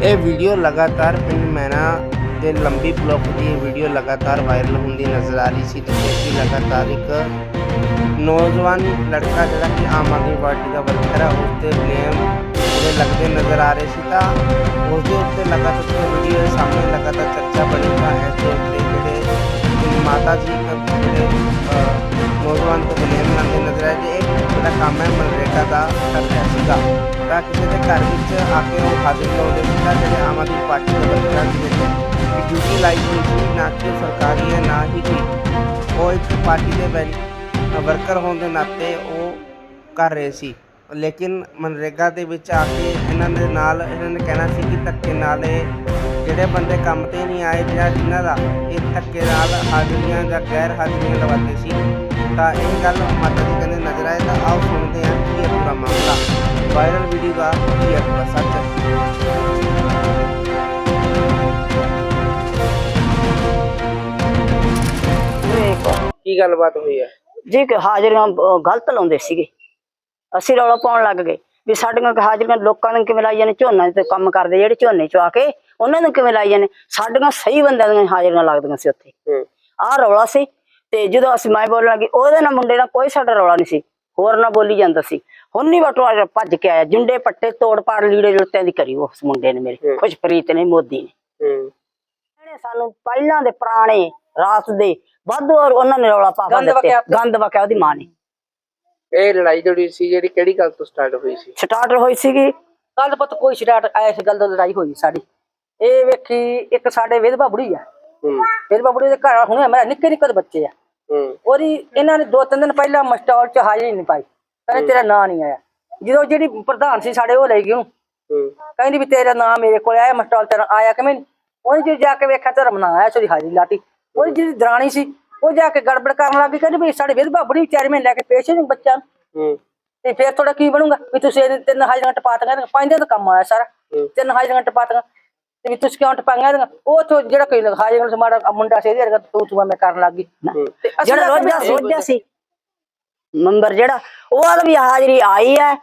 ਇਹ ਵੀਡੀਓ ਲਗਾਤਾਰ ਪਿੰਡ ਮੈਨਾ ਦੇ ਲੰਬੀ ਬਲੌਕ ਦੀ ਵੀਡੀਓ ਲਗਾਤਾਰ ਵਾਇਰਲ ਹੁੰਦੀ ਨਜ਼ਰ ਆ ਰਹੀ ਸੀ ਤੇ ਕਿ ਲਗਾਤਾਰ ਇੱਕ ਨੌਜਵਾਨ ਲੜਕਾ ਜਿਹੜਾ ਕਿ ਆਮ ਆਦਮੀ ਪਾਰਟੀ ਦਾ ਵਰਕਰ ਹੈ ਉਸ ਤੇ ਬਲੇਮ ਜਿਹੜੇ ਲੱਗਦੇ ਨਜ਼ਰ ਆ ਰਹੇ ਸੀ ਤਾਂ ਉਸ ਦੇ ਉੱਤੇ ਲਗਾਤਾਰ ਵੀਡੀਓ ਸਾਹਮਣੇ ਲਗਾਤਾਰ ਚਰਚਾ ਬਣੀ ਤਾਂ ਇਸ ਦੇ ਜਿਹੜੇ ਮਾਤਾ ਜੀ ਜਿਹੜੇ ਨੌਜਵਾਨ ਤੋਂ ਬਲੇਮ ਲਾਉਂਦੇ ਨਜ਼ਰ ਆਏ ਤੇ ਜਿਹੜਾ ਕੰਮ ਹੈ, ਮਨਰੇਗਾ ਦਾ ਕਰ ਰਿਹਾ ਸੀਗਾ। ਤਾਂ ਕਿਸੇ ਦੇ ਘਰ ਵਿੱਚ ਆ ਕੇ ਉਹ ਹਾਜ਼ਰ ਲਾਉਂਦੇ ਸੀ ਜਿਹੜੇ ਆਮ ਆਦਮੀ ਪਾਰਟੀ ਦੇ ਵਰਕਰਾਂ ਦੀ ਜਿਹੜੀ ਡਿਊਟੀ ਲਾਈ ਹੋਈ ਸੀ, ਨਾ ਕਿ ਸਰਕਾਰੀ ਹੈ, ਨਾ ਹੀ ਕੋਈ। ਉਹ ਇੱਕ ਪਾਰਟੀ ਦੇ ਵਰਕਰ ਹੋਣ ਦੇ ਨਾਤੇ ਉਹ ਕਰ ਰਹੇ ਸੀ। ਲੇਕਿਨ ਮਨਰੇਗਾ ਦੇ ਵਿੱਚ ਆ ਕੇ ਇਹਨਾਂ ਦੇ ਨਾਲ, ਇਹਨਾਂ ਨੇ ਕਹਿਣਾ ਸੀ ਕਿ ਧੱਕੇ ਨਾਲ ਇਹ ਜਿਹੜੇ ਬੰਦੇ ਕੰਮ ਤੇ ਨਹੀਂ ਆਏ ਜਾਂ ਜਿਨ੍ਹਾਂ ਦਾ ਇਹ ਧੱਕੇ ਨਾਲ ਹਾਜ਼ਰੀਆਂ ਜਾਂ ਗੈਰ ਹਾਜ਼ਰੀਆਂ ਲਵਾਉਂਦੇ ਸੀ ਤਾਂ ਇਹ ਗੱਲ ਮਾਤਾ ਜੀ ਕਹਿੰਦੇ ਨਜ਼ਰ ਆਏ ਤਾਂ ਆਓ ਸੁਣਦੇ ਹਾਂ ਕੀ ਇਹ ਪੂਰਾ ਮਾਮਲਾ। ਵਾਇਰਲ ਵੀਡੀਓ ਦਾ ਕੀ ਹੈ ਪੂਰਾ ਸੱਚ? ਹੈ ਕੀ ਗੱਲਬਾਤ ਹੋਈ ਹੈ? ਜੀ ਕਿ ਹਾਜ਼ਰੀਆਂ ਗਲਤ ਲਾਉਂਦੇ ਸੀਗੇ। ਅਸੀਂ ਰੌਲਾ ਪਾਉਣ ਲੱਗ ਗਏ ਵੀ ਸਾਡੀਆਂ ਕਿ ਹਾਜ਼ਰੀਆਂ ਲੋਕਾਂ ਨੂੰ ਕਿਵੇਂ ਲਾਈ ਜਾਂਦੇ ਝੋਨਾ ਤੇ ਕੰਮ ਕਰਦੇ ਜਿਹੜੇ ਝੋਨੇ ਚ ਆ ਕੇ ਉਹਨਾਂ ਨੂੰ ਕਿਵੇਂ ਲਾਈ ਜਾਂਦੇ ਸਾਡੀਆਂ ਸਹੀ ਬੰਦਿਆਂ ਦੀਆਂ ਹਾਜ਼ਰੀਆਂ ਲੱਗਦੀਆਂ ਸੀ ਉੱਥੇ। ਹੂੰ। ਆਹ ਰੌਲਾ ਸੀ ਤੇ ਜਦੋਂ ਅਸੀਂ ਮੈਂ ਬੋਲਣ ਲੱਗੀ ਉਹਦੇ ਨਾਲ ਮੁੰਡੇ ਨਾਲ ਕੋਈ ਸਾਡਾ ਰੌਲਾ ਨਹੀਂ ਸੀ। ਹੋਰ ਨਾ ਬੋਲੀ ਜਾਂਦਾ ਸੀ। ਹੁਣ ਨਹੀਂ ਬਟਵਾ ਭੱਜ ਕੇ ਆਇਆ। ਜੁੰਡੇ ਪੱਟੇ ਤੋੜ ਪਾੜ ਲੀੜੇ ਲੁੱਟਿਆਂ ਦੀ ਕਰੀ ਉਸ ਮੁੰਡੇ ਨੇ ਮੇਰੇ। ਖੁਸ਼ਪ੍ਰੀਤ ਨੇ ਮੋਦੀ ਨੇ। ਹੂੰ। ਜਿਹੜੇ ਸਾਨੂੰ ਪਹਿਲਾਂ ਦੇ ਪੁਰਾਣੇ ਰਾਤ ਦੇ ਵਾਧੂ ਔਰ ਉਹਨਾਂ ਨੇ ਰੌਲਾ ਪਾ ਦਿੱਤੇ। ਗੰਦ ਵਕਿਆ ਉਹਦੀ ਮਾਂ ਨੇ। ਇਹ ਲੜਾਈ ਜਿਹੜੀ ਸੀ ਜਿਹੜੀ ਕਿਹੜੀ ਗੱਲ ਤੋਂ ਸਟਾਰਟ ਹੋਈ ਸੀ? ਸਟਾਰਟ ਹੋਈ ਸੀਗੀ। ਕੱਲ ਪਤ ਕੋਈ ਸਟਾਰਟ ਇਸ ਗੱਲ ਤੋਂ ਲੜਾਈ ਹੋਈ ਸਾਡੀ। ਇਹ ਵੇਖੀ ਇੱਕ ਸਾਡੇ ਵਿਧਵਾ ਬੁੜੀ ਆ। ਹੂੰ। ਵਿਧਵਾ ਬੁੜੀ ਦੇ ਘਰ ਹੁਣੇ ਮੇਰਾ ਨਿੱਕੇ ਨਿੱਕੇ ਬੱਚੇ ਆ। ਉਹਦੀ ਇਹਨਾਂ ਨੇ ਦੋ ਤਿੰਨ ਦਿਨ ਪਹਿਲਾਂ ਮਸਟਾਲ ਚ ਹਾਜ਼ਰੀ ਨਹੀਂ ਪਾਈ। ਕਹਿੰਦੇ ਤੇਰਾ ਨਾਂ ਨਹੀਂ ਆਇਆ। ਜਦੋਂ ਜਿਹੜੀ ਪ੍ਰਧਾਨ ਸੀ ਸਾਡੇ ਉਹ ਲੈ ਗਈ। ਉਹਨੂੰ ਕਹਿੰਦੀ ਵੀ ਤੇਰਾ ਨਾਂ ਮੇਰੇ ਕੋਲ ਆਇਆ ਮਸਟਾਲ ਤੇਰਾ ਆਇਆ ਕਿਵੇਂ? ਉਹਨੇ ਜੇ ਜਾ ਕੇ ਵੇਖਿਆ ਧਰਮ ਨਾ ਆਇਆ ਸੋਦੀ ਹਾਜ਼ਰੀ ਲਾਤੀ। ਉਹਦੀ ਜਿਹੜੀ ਦਰਾਣੀ ਸੀ ਉਹ ਜਾ ਕੇ ਗੜਬੜ ਕਰਨ ਲੱਗ ਗਈ। ਕਹਿੰਦੀ ਵੀ ਸਾਡੇ ਵਿਧਵਾ ਬੁੜੀ ਵਿਚਾਰੀ ਮੈਂ ਲੈ ਕੇ ਪੇਸ਼ ਨੂੰ ਬੱਚਾ ਨੂੰ। ਹੂੰ। ਤੇ ਫਿਰ ਤੁਹਾਡਾ ਕੀ ਬਣੂਗਾ? ਵੀ ਤੁਸੀਂ ਤਿੰਨ ਹਾਜ਼ਰੀਆਂ ਟਪਾਤੀਆਂ ਪੰਜ ਦਿਨ ਕੰਮ ਆਇਆ ਸਾਰਾ। ਤਿੰਨ ਹਾਜ਼ਰੀਆਂ ਟਪਾਤੀਆਂ ਤੇ ਤੁਸੀਂ ਕਿਉਂ ਇਹਦੀਆਂ? ਉਹ ਤੋਂ ਜਿਹੜਾ ਕੋਈ ਹਾਜ਼ਰੀਆਂ ਨੂੰ ਮਾੜਾ ਮੁੰਡਾ ਸੀ ਇਹਦੇ ਤੂੰ ਤੂੰ ਮੈਂ ਕਰਨ ਲੱਗ ਗਈ। ਜਿਹੜਾ ਰੋਜਾ ਸੋਜਾ ਸੀ ਨੰਬਰ ਜਿਹੜਾ ਉਹ ਵਾਲਾ ਵੀ ਹਾਜ਼ਰੀ ਆਈ ਹੈ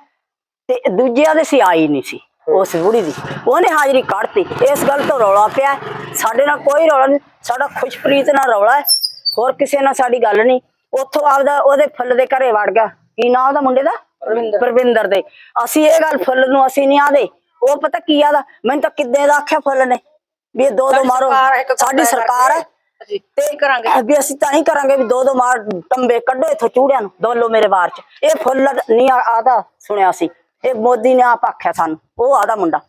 ਤੇ ਦੂਜਿਆਂ ਦੇ ਸੀ ਆਈ ਨਹੀਂ ਸੀ ਉਸ ਬੁੜੀ ਦੀ। ਉਹਨੇ ਹਾਜ਼ਰੀ ਕੱਢਤੀ। ਇਸ ਗੱਲ ਤੋਂ ਰੌਲਾ ਪਿਆ। ਸਾਡੇ ਨਾਲ ਕੋਈ ਰੌਲਾ ਨਹੀਂ। ਸਾਡਾ ਖੁਸ਼ਪ੍ਰੀਤ ਨਾਲ ਰੌਲਾ ਹੈ। ਹੋਰ ਕਿਸੇ ਨਾਲ ਸਾਡੀ ਗੱਲ ਨਹੀਂ। ਉੱਥੋਂ ਆਪਦਾ ਉਹਦੇ ਫੁੱਲ ਦੇ ਘਰੇ ਵੜ ਗਿਆ। ਕੀ ਨਾਂ ਉਹਦਾ ਮੁੰਡੇ ਦਾ? ਪਰਵਿੰਦਰ। ਪਰਵਿੰਦਰ ਦੇ। ਅਸੀਂ ਇਹ ਗੱਲ ਫੁੱਲ ਨੂੰ ਅਸੀਂ ਨਹੀਂ ਆਦੇ ਉਹ ਪਤਾ ਕੀ ਆਦਾ ਮੈਨੂੰ ਤਾਂ ਕਿੱਦੇ ਦਾ ਆਖਿਆ ਫੁੱਲ ਨੇ ਵੀ ਇਹ ਦੋ ਦੋ ਮਾਰੋ। ਸਾਡੀ ਸਰਕਾਰ ਹੈ ਅਸੀਂ ਤੇ ਕਰਾਂਗੇ? ਵੀ ਅਸੀਂ ਤਾਂ ਹੀ ਕਰਾਂਗੇ ਵੀ ਦੋ ਦੋ ਮਾਰ ਟੰਬੇ ਕੱਢੋ ਇਥੋਂ ਚੂੜਿਆਂ ਨੂੰ ਦੋਲੋ ਮੇਰੇ ਬਾਰ ਚ। ਇਹ ਫੁੱਲ ਨਹੀਂ ਆਦਾ ਸੁਣਿਆ ਸੀ। ਇਹ ਮੋਦੀ ਨੇ ਆਪ ਆਖਿਆ ਸਾਨੂੰ ਉਹ ਆਦਾ ਮੁੰਡਾ।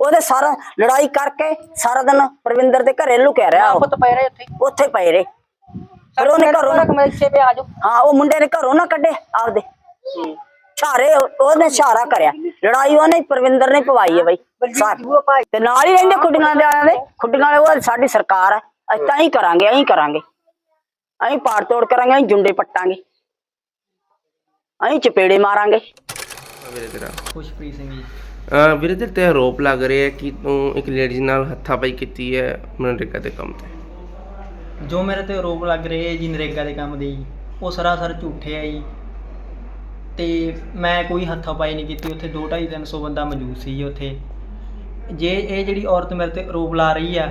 ਉਹਦੇ ਸਾਰਾ ਲੜਾਈ ਕਰਕੇ ਸਾਰਾ ਦਿਨ ਪ੍ਰਵਿੰਦਰ ਦੇ ਘਰੇ ਲੁਕਿਆ ਰਿਹਾ ਉਹ। ਪੁੱਤ ਪੈ ਰਹੇ ਉੱਥੇ। ਉੱਥੇ ਪਏ ਰਹੇ। ਫਿਰ ਉਹਨੇ ਘਰੋਂ ਨਾ ਮੈਂ ਇੱਥੇ ਵੀ ਆ ਜਾਓ। ਹਾਂ ਉਹ ਮੁੰਡੇ ਨੇ ਘਰੋਂ ਨਾ ਕੱਢੇ ਆਪਦੇ। ਛਾਰੇ ਉਹਨੇ ਛਾਰਾ ਕਰਿਆ। ਲੜਾਈ ਉਹਨੇ ਪ੍ਰਵਿੰਦਰ ਨੇ ਪਵਾਈ ਹੈ ਬਈ। ਤੇ ਨਾਲ ਹੀ ਰਹਿੰਦੇ ਖੁੱਡੀਆਂ ਦੇ ਵਾਲਿਆਂ ਦੇ। ਖੁੱਡੀਆਂ ਵਾਲੇ ਉਹ ਸਾਡੀ ਸਰਕਾਰ ਹੈ। ਅਸੀਂ ਤਾਂ ਹੀ ਕਰਾਂਗੇ ਅਸੀਂ ਕਰਾਂਗੇ। ਅਸੀਂ ਪਾੜ ਤੋੜ ਕਰਾਂਗੇ ਅਸੀਂ ਜੁੰਡੇ ਪੱਟਾਂਗੇ। ਅਸੀਂ ਚਪੇੜੇ ਮਾਰਾਂਗੇ। ਵੀਰੇ ਤੇਰਾ। ਖੁਸ਼ਪ੍ਰੀਤ ਸਿੰਘ ਜੀ। ਅਹ ਵੀਰੇ ਤੇਰੇ ਤੇ ਆਰੋਪ ਲੱਗ ਰਹੇ ਹੈ ਕਿ ਤੂੰ ਇੱਕ ਲੇਡੀਜ਼ ਨਾਲ ਹੱਥਾਪਾਈ ਕੀਤੀ ਹੈ ਮਨਰੇਗਾ ਦੇ ਕੰਮ ਤੇ। ਜੋ ਮੇਰੇ ਤੇ ਆਰੋਪ ਲੱਗ ਰਹੇ ਹੈ ਜੀ ਨਰੇਗਾ ਦੇ ਕੰਮ ਦੇ ਜੀ ਉਹ ਸਰਾਸਰ ਝੂਠੇ ਹੈ ਜੀ। ਤੇ ਮੈਂ ਕੋਈ ਹੱਥਾਪਾਈ ਨਹੀਂ ਕੀਤੀ ਉੱਥੇ 2.5 300 ਬੰਦਾ ਮੌਜੂਦ ਸੀ ਉੱਥੇ। ਜੇ ਇਹ ਜਿਹੜੀ ਔਰਤ ਮੇਰੇ ਤੇ ਆਰੋਪ ਲਾ ਰਹੀ ਆ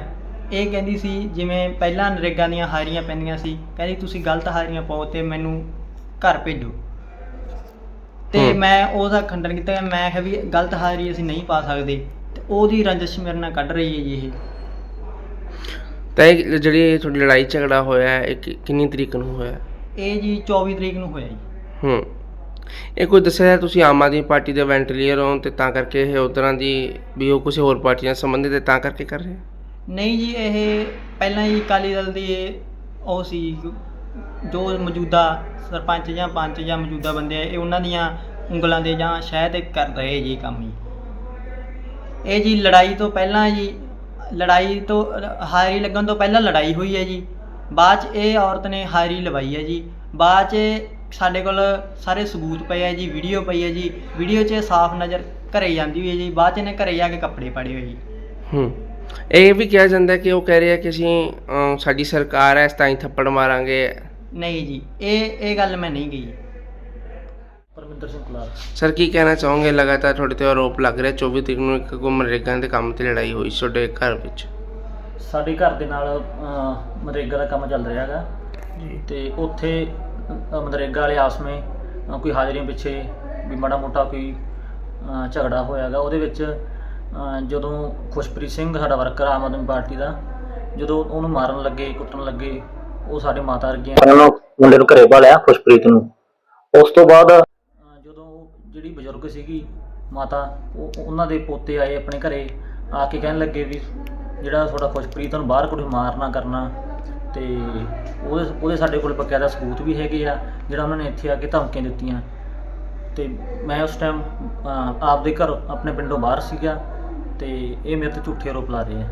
ਇਹ ਕਹਿੰਦੀ ਸੀ ਜਿਵੇਂ ਪਹਿਲਾਂ ਨਰੇਗਾ ਦੀਆਂ ਹਾਜ਼ਰੀਆਂ ਪੈਂਦੀਆਂ ਸੀ ਕਹਿੰਦੀ ਤੁਸੀਂ ਗਲਤ ਹਾਜ਼ਰੀਆਂ ਪਾਓ ਤੇ ਮੈਨੂੰ ਘਰ ਭੇਜੋ। ਤੇ। ਮੈਂ ਉਹਦਾ ਖੰਡਨ ਕੀਤਾ ਮੈਂ ਕਿਹਾ ਵੀ ਗਲਤ ਹਾਜ਼ਰੀ ਅਸੀਂ ਨਹੀਂ ਪਾ ਸਕਦੇ ਤੇ ਉਹਦੀ ਰੰਜਿਸ਼ ਮੇਰੇ ਨਾਲ ਕੱਢ ਰਹੀ ਹੈ ਜੀ ਇਹ। ਤਾਂ ਇਹ ਜਿਹੜੀ ਤੁਹਾਡੀ ਲੜਾਈ ਝਗੜਾ ਹੋਇਆ ਇਹ ਕਿ- ਕਿੰਨੀ ਤਰੀਕ ਨੂੰ ਹੋਇਆ? ਇਹ ਜੀ 24 ਤਰੀਕ ਨੂੰ ਹੋਇਆ ਜੀ। ਹੂੰ। ਇਹ ਕੋਈ ਦੱਸਿਆ ਹੈ ਤੁਸੀਂ ਆਮ ਆਦਮੀ ਪਾਰਟੀ ਦੇ ਵੈਂਟਲੀਅਰ ਹੋ ਤੇ ਤਾਂ ਕਰਕੇ ਇਹ ਉਧਰਾਂ ਦੀ ਵੀ ਉਹ ਕਿਸੇ ਹੋਰ ਪਾਰਟੀ ਨਾਲ ਸੰਬੰਧਿਤ ਹੈ, ਤਾਂ ਕਰਕੇ ਕਰ ਰਹੇ ਨਹੀਂ ਜੀ, ਇਹ ਪਹਿਲਾਂ ਹੀ ਅਕਾਲੀ ਦਲ ਦੀ ਇਹ ਉਹ ਸੀ, ਜੋ ਮੌਜੂਦਾ ਸਰਪੰਚ ਜਾਂ ਪੰਚ ਜਾਂ ਮੌਜੂਦਾ ਬੰਦੇ ਆ, ਇਹ ਉਹਨਾਂ ਦੀਆਂ ਉਂਗਲਾਂ ਦੇ ਜਾਂ ਸ਼ਾਇਦ ਇਹ ਕਰ ਰਹੇ ਜੀ ਕੰਮ ਜੀ ਇਹ ਜੀ ਲੜਾਈ ਤੋਂ ਪਹਿਲਾਂ ਜੀ, ਲੜਾਈ ਤੋਂ ਹਾਜ਼ਰੀ ਲੱਗਣ ਤੋਂ ਪਹਿਲਾਂ ਲੜਾਈ ਹੋਈ ਹੈ ਜੀ। ਬਾਅਦ ਚ ਇਹ ਔਰਤ ਨੇ ਹਾਜ਼ਰੀ ਲਵਾਈ ਹੈ ਜੀ। ਬਾਅਦ ਚ ਸਾਡੇ ਕੋਲ ਸਾਰੇ ਸਬੂਤ ਪਏ ਆ ਜੀ ਵੀਡੀਓ ਪਈ ਹੈ ਜੀ। ਵੀਡੀਓ 'ਚ ਸਾਫ਼ ਨਜ਼ਰ ਘਰੇ ਜਾਂਦੀ ਹੋਈ ਹੈ ਜੀ ਬਾਅਦ ਚ ਇਹਨੇ ਘਰੇ ਜਾ ਕੇ ਕੱਪੜੇ ਪਾੜੇ ਹੋਏ ਜੀ। ਹੂੰ। ਇਹ ਵੀ ਕਿਹਾ ਜਾਂਦਾ ਕਿ ਉਹ ਕਹਿ ਰਹੇ ਕਿ ਅਸੀਂ ਸਾਡੀ ਸਰਕਾਰ ਹੈ ਇਸ ਤਾਂ ਹੀ ਥੱਪੜ ਮਾਰਾਂਗੇ। ਨਹੀਂ ਜੀ ਇਹ ਇਹ ਗੱਲ ਮੈਂ ਨਹੀਂ ਕਹੀ। ਪਰਮਿੰਦਰ ਸਿੰਘ ਕੁਲਾਰ। ਸਰ ਕੀ ਕਹਿਣਾ ਚਾਹੋਗੇ? ਲਗਾਤਾਰ ਤੁਹਾਡੇ ਤੇ ਆਰੋਪ ਲੱਗ ਰਿਹਾ 24 ਤਰੀਕ ਨੂੰ ਇੱਕ ਕੋ ਮਨਰੇਗਾ ਦੇ ਕੰਮ ਤੇ ਲੜਾਈ ਹੋਈ ਸੀ ਤੁਹਾਡੇ ਘਰ ਵਿੱਚ। ਸਾਡੇ ਘਰ ਦੇ ਨਾਲ ਅਹ, ਮਨਰੇਗਾ ਦਾ ਕੰਮ ਚੱਲ ਰਿਹਾ ਹੈਗਾ। ਜੀ। ਤੇ ਉੱਥੇ ਮਨਰੇਗਾ ਵਾਲੇ ਆਪਸ ਵਿੱਚ ਅਹ, ਕੋਈ ਹਾਜ਼ਰੀਆਂ ਪਿੱਛੇ ਵੀ ਮਾੜਾ ਮੋਟਾ ਕੋਈ ਝਗੜਾ ਹੋਇਆਗਾ ਉਹਦੇ ਵਿੱਚ ਜਦੋਂ ਖੁਸ਼ਪ੍ਰੀਤ ਸਿੰਘ ਸਾਡਾ ਵਰਕਰ ਆਮ ਆਦਮੀ ਪਾਰਟੀ ਦਾ ਜਦੋਂ ਉਹਨੂੰ ਮਾਰਨ ਲੱਗੇ ਕੁੱਟਣ ਲੱਗੇ ਉਹ ਸਾਡੇ ਮਾਤਾ ਵਰਗੀਆਂ ਉਹਨਾਂ ਨੂੰ ਮੁੰਡੇ ਨੂੰ ਘਰੇ ਭਾਲਿਆ ਖੁਸ਼ਪ੍ਰੀਤ ਨੂੰ। ਉਸ ਤੋਂ ਬਾਅਦ ਜਦੋਂ ਉਹ ਜਿਹੜੀ ਬਜ਼ੁਰਗ ਸੀਗੀ ਮਾਤਾ ਉਹ ਉਹ- ਉਹਨਾਂ ਦੇ ਪੋਤੇ ਆਏ ਆਪਣੇ ਘਰੇ ਆ ਕੇ ਕਹਿਣ ਲੱਗੇ ਵੀ ਜਿਹੜਾ ਤੁਹਾਡਾ ਖੁਸ਼ਪ੍ਰੀਤ ਨੂੰ ਬਾਹਰ ਕੁਝ ਮਾਰਨਾ ਕਰਨਾ ਤੇ ਉਹਦੇ ਉਹਦੇ ਸਾਡੇ ਕੋਲ ਬਕਾਇਦਾ ਸਬੂਤ ਵੀ ਹੈਗੇ ਆ, ਜਿਹੜਾ ਉਹਨਾਂ ਨੇ ਇੱਥੇ ਆ ਕੇ ਧਮਕੀਆਂ ਦਿੱਤੀਆਂ। ਤੇ ਮੈਂ ਉਸ ਟਾਈਮ ਆਪਦੇ ਘਰ, ਆਪਣੇ ਪਿੰਡੋਂ ਬਾਹਰ ਸੀਗਾ ਤੇ ਇਹ ਮੇਰੇ ਤੇ ਝੂਠੇ ਆਰੋਪ ਲਾ ਰਹੇ ਆ।